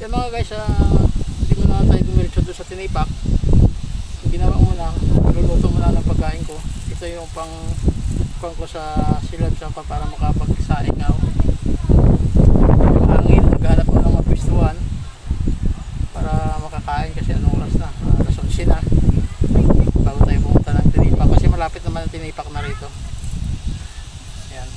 Yan mga guys, ah, hindi mo na tayo dumiretso doon sa tinipak. Ang ginawa ko muna, niluluto muna ng pagkain ko. Ito yung pang pang ko sa silab sa pa para makapagsaing ako. Yung hangin, naghanap ko ng mapwestuhan para makakain kasi anong oras na. Uh, alas 11 na. Bago tayo pumunta ng tinipak kasi malapit naman ang tinipak na rito. Yan.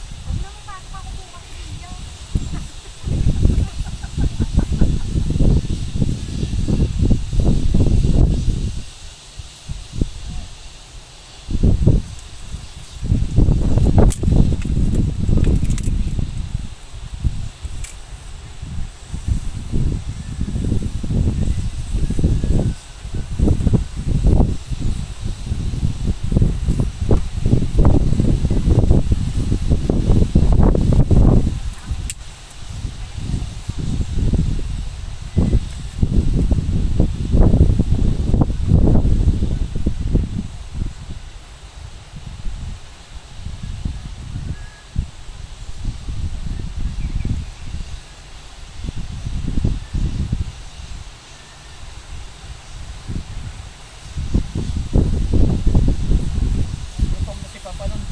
Ito mo si Papa nun.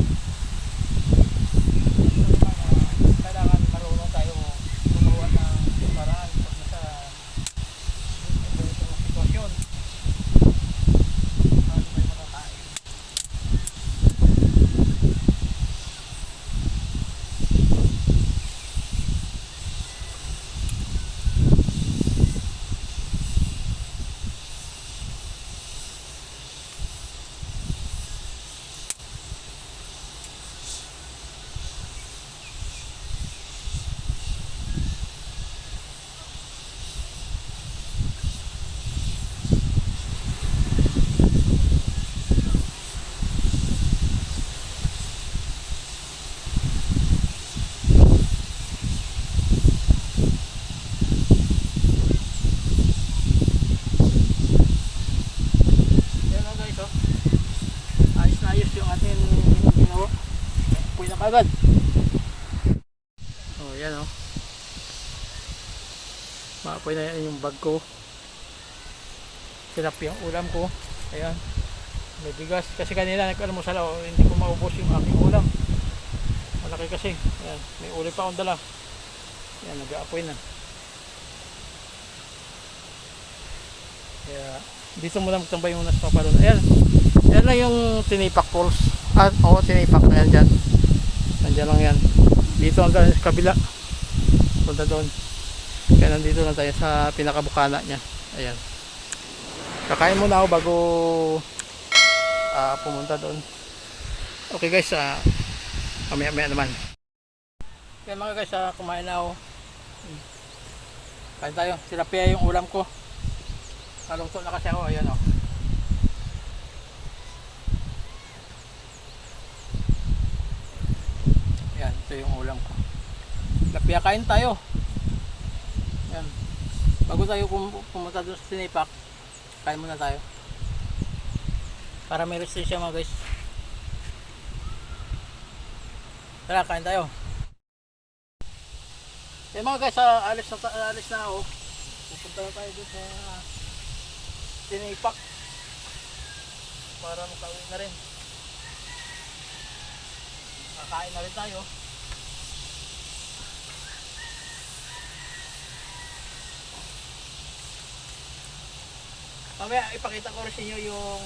Kailangan marunong tayo gumawa ng paraan pag nasa ganitong sitwasyon. Paano tayo makakain? Yan na guys, oh. Ayos na ayos yung ating ginawa. Kagad. Oh, yan oh. Maapoy na yan yung bag ko. Sinap yung ulam ko. Ayan. May bigas. Kasi kanina nag-almusal ako. Hindi ko maubos yung aking ulam. Malaki kasi. Ayan. May ulam pa akong dala. Ayan. Nag-aapoy na. Kaya dito muna magtambay muna sa paparon. Ayan. Ayan lang yung tinipak falls. Ah, oo, tinipak na yan dyan. Nandiyan lang yan. Dito sa kabila. Punta doon. Kaya nandito lang tayo sa pinakabukana niya. Ayan. Kakain muna ako bago ah, pumunta doon. Okay guys, ah, mamaya maya naman. Kaya mga guys, ah, kumain na ako. Hmm. Kain tayo. Tilapia yung ulam ko. Naluto na kasi ako. Ayan o. Yan, ito yung ulam ko. Tilapia kain tayo. Yan. Bago tayo pum- pumunta doon sa Tinipak, kain muna tayo. Para may resistensya mga guys. Tara, kain tayo. Yan mga guys, ah, alis na, alis na ako. Pupunta na tayo doon sa Tinipak. Para makauwi na rin. Kakain na rin tayo. Mamaya ipakita ko rin sa inyo yung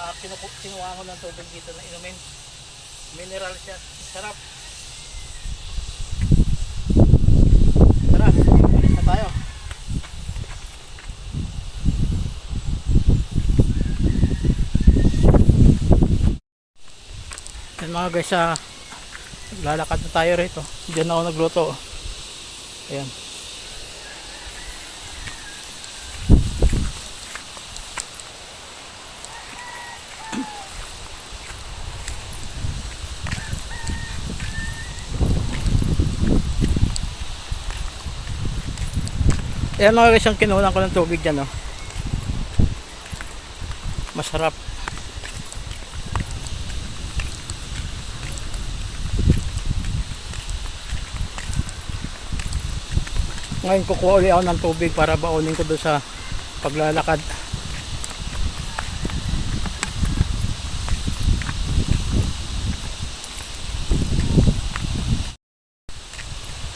uh, kinuha ko ng tubig dito na inumin. Mineral siya. Sarap. Tara, alis na tayo. Yan mga guys, ah, lalakad na tayo rito. Diyan ako nagluto. Ayan. Ayan mga guys, yung kinulang ko ng tubig dyan, oh. Masarap. Ngayon kukuha ulit ako ng tubig para baunin ko doon sa paglalakad.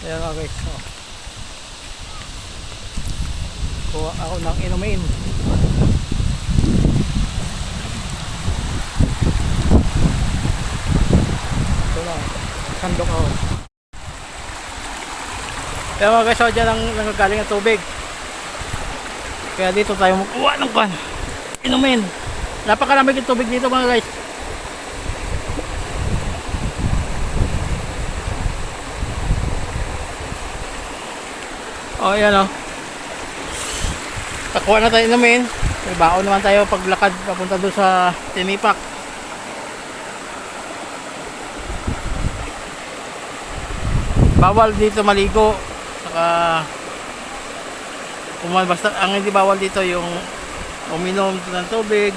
Ayan mga guys. Oh. Kuha ako ng inumin. Ito lang. Sandok ako. Kaya mga guys, oh, dyan ang nagagaling ang tubig. Kaya dito tayo magkuha ng kan. Inumin. Napakalamig yung tubig dito mga guys. Oh, ayan oh. Takuha na tayo inumin. May naman tayo paglakad papunta doon sa Tinipak. Bawal dito maligo. Saka kumal basta ang hindi bawal dito yung uminom ng tubig.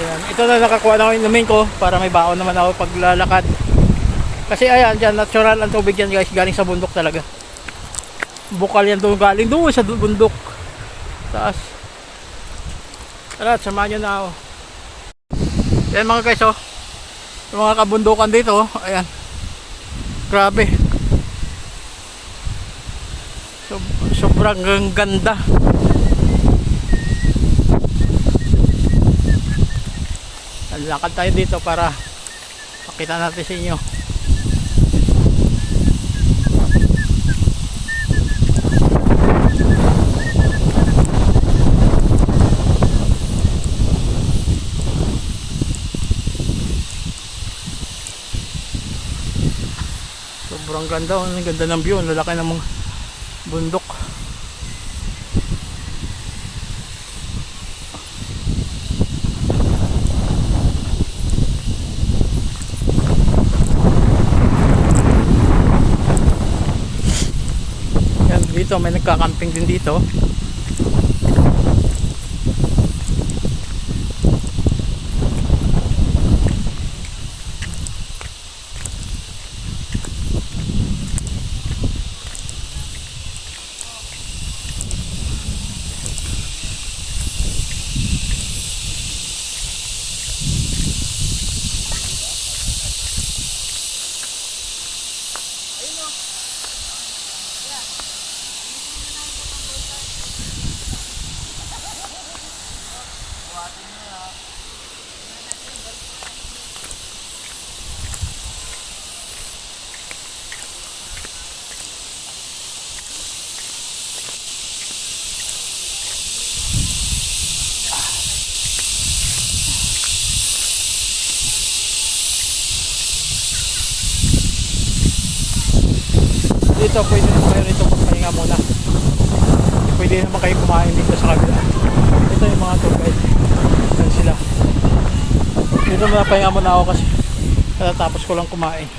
Ayan, ito na nakakuha na ako inumin ko para may baon naman ako paglalakad. Kasi ayan, dyan, natural ang tubig yan guys, galing sa bundok talaga. Bukal yan doon, galing doon sa bundok. Taas. Tara, samahan nyo na ako. Yan mga guys, oh. Yung mga kabundukan dito, oh. ayan. Grabe. Sob- sobrang ganda. Lakad tayo dito para makita natin sa inyo. Sobrang ganda, oh. ang ganda ng view, ang lalaki ng mga bundok. Dito, may nagka-camping din dito. Dito pwede naman kayo rito magpahinga muna. Pwede naman kayo kumain dito sa kabila. Ito yung mga tour guide. Yan sila. Dito muna pahinga muna ako kasi katatapos ko lang kumain.